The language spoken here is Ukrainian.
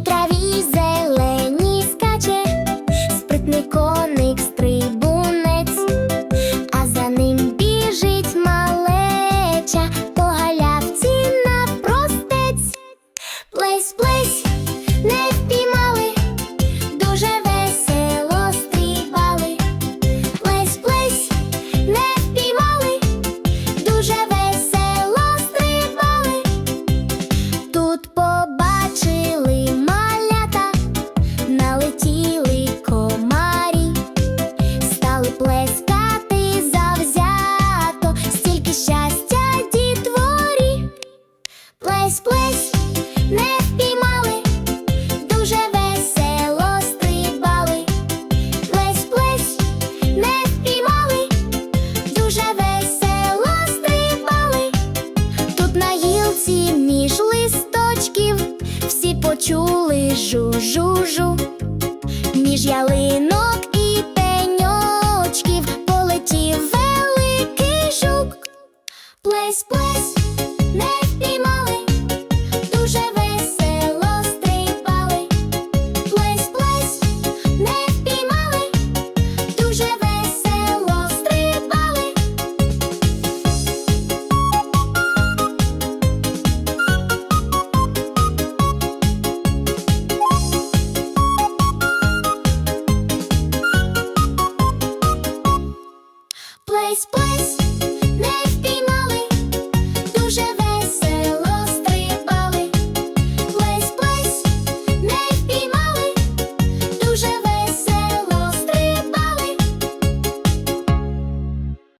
otra vida. Плесь, плесь, не впіймали, дуже весело стрибали. Плесь, плесь, не впіймали, дуже весело стрибали. Тут на гілці між листочків всі почули жу-жу-жу. Між ялинок і пеньочків полетів великий жук. Плесь, плесь, не впіймали. Плесь, плесь,